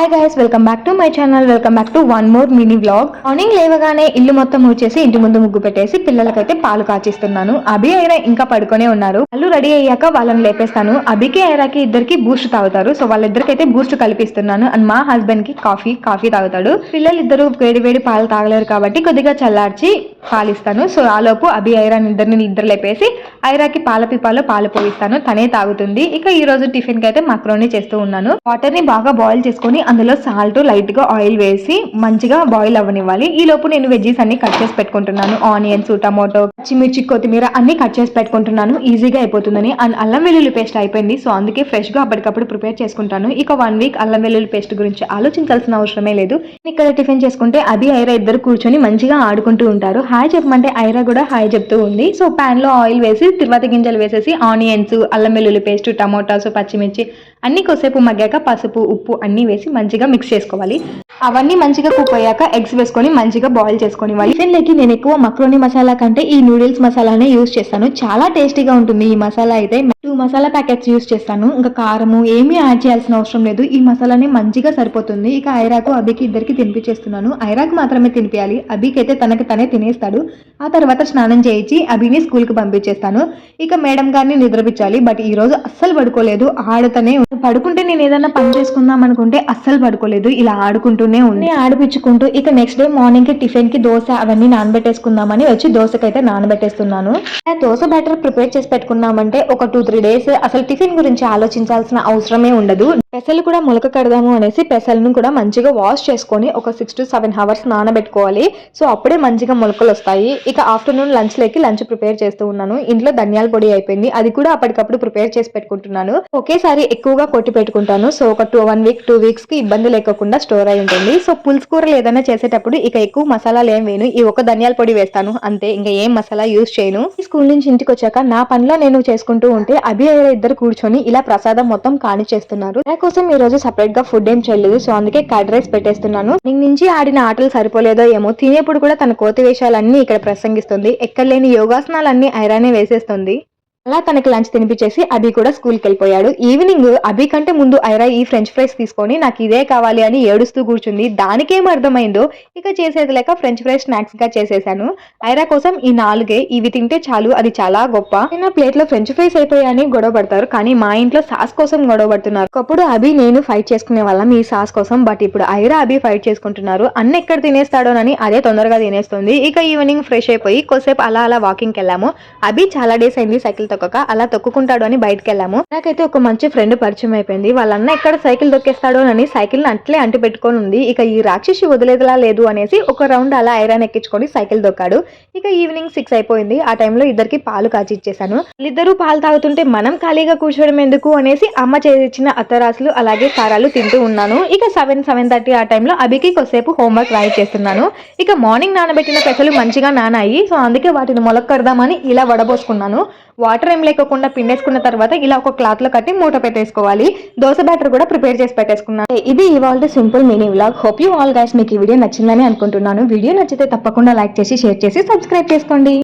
Hi guys welcome back to my channel welcome back to one more mini vlog morning లేవగానే ఇల్లు మొత్తం ఊడ్చేసి ఇంటి ముందు ముగ్గు పెట్టేసి పిల్లలకైతే పాలు కాచిస్తున్నాను. అభి అయినా ఇంకా పడుకొనే ఉన్నారు. వాళ్ళు రెడీ అయ్యాక వాళ్ళని లేపేస్తాను. అభికి ఐరాకి ఇద్దరికి బూస్ట్ తాగుతారు. సో వాళ్ళిద్దరికైతే బూస్ట్ కల్పిస్తున్నాను. అండ్ మా హస్బెండ్కి కాఫీ కాఫీ తాగుతాడు. పిల్లలు ఇద్దరు వేడి వేడి పాలు తాగలేరు కాబట్టి కొద్దిగా చల్లార్చి పాలు ఇస్తాను సో ఆ లోపు అభి ఐరాని ఇద్దరిని నిద్ర లేపేసి ఐరాకి పాల పిపాలో పాలు పోయిస్తాను తనే తాగుతుంది. ఇక ఈ రోజు టిఫిన్కి అయితే మక్రోని చేస్తూ ఉన్నాను. వాటర్ని బాగా బాయిల్ చేసుకొని అందులో సాల్ట్ లైట్గా ఆయిల్ వేసి మంచిగా బాయిల్ అవ్వనివ్వాలి. ఈ లోపు నేను వెజ్జీస్ అన్ని కట్ చేసి పెట్టుకుంటున్నాను. ఆనియన్స్ టమాటో పచ్చిమిర్చి కొత్తిమీర అన్ని కట్ చేసి పెట్టుకుంటున్నాను. ఈజీగా అయిపోతుందని. అండ్ అల్లం వెల్లుల్లి పేస్ట్ అయిపోయింది. సో అందుకే ఫ్రెష్గా అప్పటికప్పుడు ప్రిపేర్ చేసుకుంటాను. ఇక వన్ వీక్ అల్లం వెల్లుల్లి పేస్ట్ గురించి ఆలోచించాల్సిన అవసరమే లేదు. ఇక్కడ టిఫిన్ చేసుకుంటే అభి ఐరా ఇద్దరు కూర్చొని మంచిగా ఆడుకుంటూ ఉంటారు. హాయ్ చెప్పమంటే ఐరా కూడా హాయ్ చెప్తూ ఉంది. సో పాన్లో ఆయిల్ వేసి తిరువాత గింజలు వేసేసి ఆనియన్స్ అల్లం వెల్లుల్లి పేస్ట్ టమోటాస్ పచ్చిమిర్చి అన్ని కొద్దిసేపు మగ్గాక పసుపు ఉప్పు అన్ని వేసి మంచిగా మిక్స్ చేసుకోవాలి. అవన్నీ మంచిగా కుక్ అయ్యాక ఎగ్స్ వేసుకొని మంచిగా బాయిల్ చేసుకొని టిఫిన్లకి నేను ఎక్కువ మక్రోని మసాలా కంటే ఈ నూడిల్స్ మసాలానే యూస్ చేస్తాను. చాలా టేస్టీగా ఉంటుంది ఈ మసాలా అయితే. టూ మసాలా ప్యాకెట్స్ యూస్ చేస్తాను. ఇంకా కారము ఏమీ యాడ్ చేయాల్సిన అవసరం లేదు. ఈ మసాలానే మంచిగా సరిపోతుంది. ఇక ఐరాకు అభికి ఇద్దరికి తినిపించేస్తున్నాను. ఐరాకు మాత్రమే తినిపించాలి అభికి అయితే తనకి తనే తినేస్తాడు. ఆ తర్వాత స్నానం చేయించి అభిని స్కూల్కి పంపించేస్తాను. ఇక మేడం గారిని నిద్రపించాలి బట్ ఈ రోజు అస్సలు పడుకోలేదు. ఆడుతూనే పడుకుంటే నేను ఏదైనా పని చేసుకుందాం అనుకుంటే అస్సలు పడుకోలేదు. ఇలా ఆడుకుంటూనే ఉంది. ఆడిపించుకుంటూ ఇక నెక్స్ట్ డే మార్నింగ్కి టిఫిన్కి దోశ అవన్నీ నానబెట్టేసుకుందామని వచ్చి దోశకైతే నానబెట్టేస్తున్నాను. దోశ బ్యాటర్ ప్రిపేర్ చేసి పెట్టుకున్నామంటే ఒక టూ త్రీ డేస్ అసలు టిఫిన్ గురించి ఆలోచించాల్సిన అవసరమే ఉండదు. పెసలు కూడా మొలక కడదాము అనేసి పెసలను కూడా మంచిగా వాష్ చేసుకొని ఒక సిక్స్ టు సెవెన్ అవర్స్ నానబెట్టుకోవాలి. సో అప్పుడే మంచిగా మొలకలు వస్తాయి. ఇక ఆఫ్టర్నూన్ లంచ్ లేకి లంచ్ ప్రిపేర్ చేస్తూ ఉన్నాను. ఇంట్లో ధనియాల పొడి అయిపోయింది. అది కూడా అప్పటికప్పుడు ప్రిపేర్ చేసి పెట్టుకుంటున్నాను. ఒకేసారి ఎక్కువగా కొట్టి పెట్టుకుంటాను. సో ఒక టూ వన్ వీక్ టూ వీక్స్కి ఇబ్బంది లేకుండా స్టోర్ అయి ఉంటుంది సో పులుసు కూరలు ఏదైనా చేసేటప్పుడు ఇక ఎక్కువ మసాలాలు ఏం వేయను. ఈ ఒక ధనియాల పొడి వేస్తాను. అంతే. ఇంకా ఏం మసాలా యూజ్ చేయను. ఈ స్కూల్ నుంచి ఇంటికి వచ్చాక నా పనిలో నేను చేసుకుంటూ ఉంటే అభి ఇద్దరు కూర్చొని ఇలా ప్రసాదం మొత్తం కాని చేస్తున్నారు. నా కోసం ఈ రోజు సపరేట్గా ఫుడ్ ఏం చేయలేదు. సో అందుకే కర్డ్ రైస్ పెట్టేస్తున్నాను. నేను నుంచి ఆడిన ఆటలు సరిపోలేదో ఏమో తినేప్పుడు కూడా తన కోతి వేషాలన్నీ ఇక్కడ ప్రసంగిస్తుంది. ఎక్కడ లేని యోగాసనాలన్నీ ఐరానే వేసేస్తుంది. అలా తనకి లంచ్ తినిపించేసి అభి కూడా స్కూల్కి వెళ్ళిపోయాడు. ఈవినింగ్ అభి కంటే ముందు ఐరా ఈ ఫ్రెంచ్ ఫ్రైస్ తీసుకొని నాకు ఇదే కావాలి అని ఏడుస్తూ కూర్చుంది. దానికేం అర్థమైందో ఇక చేసేది లేక ఫ్రెంచ్ ఫ్రైస్ స్నాక్స్గా చేసేసాను ఐరా కోసం ఈ నాలుగే ఇవి తింటే చాలు అది చాలా గొప్ప. నేను ప్లేట్లో ఫ్రెంచ్ ఫ్రైస్ అయిపోయాయని గొడవ పడతారు కానీ మా ఇంట్లో సాస్ కోసం గొడవ పడుతున్నారు. ఒకప్పుడు అభి నేను ఫైట్ చేసుకునే వాళ్ళం ఈ సాస్ కోసం బట్ ఇప్పుడు ఐరా అభి ఫైట్ చేసుకుంటున్నారు. అన్న ఎక్కడ తినేస్తాడోనని అదే తొందరగా తినేస్తుంది. ఇక ఈవినింగ్ ఫ్రెష్ అయిపోయి కొద్దిసేపు అలా అలా వాకింగ్ వెళ్ళాము. అభి చాలా డేస్ అయింది సైకిల్ తొక్కక అలా తొక్కుకుంటాడు అని బయటకు వెళ్ళాము నాకైతే ఒక మంచి ఫ్రెండ్ పరిచయం అయిపోయింది. వాళ్ళన్న ఎక్కడ సైకిల్ తొక్కేస్తాడో అని సైకిల్ అట్లే అంటి పెట్టుకొని ఉంది. ఇక ఈ రాక్షసి వదిలేదలా లేదు అనేసి ఒక రౌండ్ అలా ఐరన్ ఎక్కించుకొని సైకిల్ దొక్కాడు ఇక ఈవినింగ్ సిక్స్ అయిపోయింది. ఆ టైంలో ఇద్దరికి పాలు కాచి ఇచ్చేసాను వాళ్ళిద్దరూ పాలు తాగుతుంటే మనం ఖాళీగా కూర్చోవడం ఎందుకు అనేసి అమ్మ చేసిన అత్తరాసులు అలాగే కారాలు తింటూ ఉన్నాను. ఇక సెవెన్ సెవెన్ థర్టీ ఆ టైంలో అభికి కొద్దిసేపు హోంవర్క్ రాయి చేస్తున్నాను ఇక మార్నింగ్ నానబెట్టిన పెసలు మంచిగా నానాయి. సో అందుకే వాటిని మొలకడదామని ఇలా వడబోసుకున్నాను. వాటర్ ఏం లేకుండా పిండేసుకున్న తర్వాత ఇలా ఒక క్లాత్లో కట్టి మూట పెట్టేసుకోవాలి. దోశ బ్యాటర్ కూడా ప్రిపేర్ చేసి పెట్టేసుకున్నాను ఇది ఇవాళ simple mini vlog. Hope you all guys మీకు ఈ వీడియో నచ్చిందని అనుకుంటున్నాను. వీడియో నచ్చితే తప్పకుండా లైక్ చేసి షేర్ చేసి సబ్స్క్రైబ్ చేసుకోండి.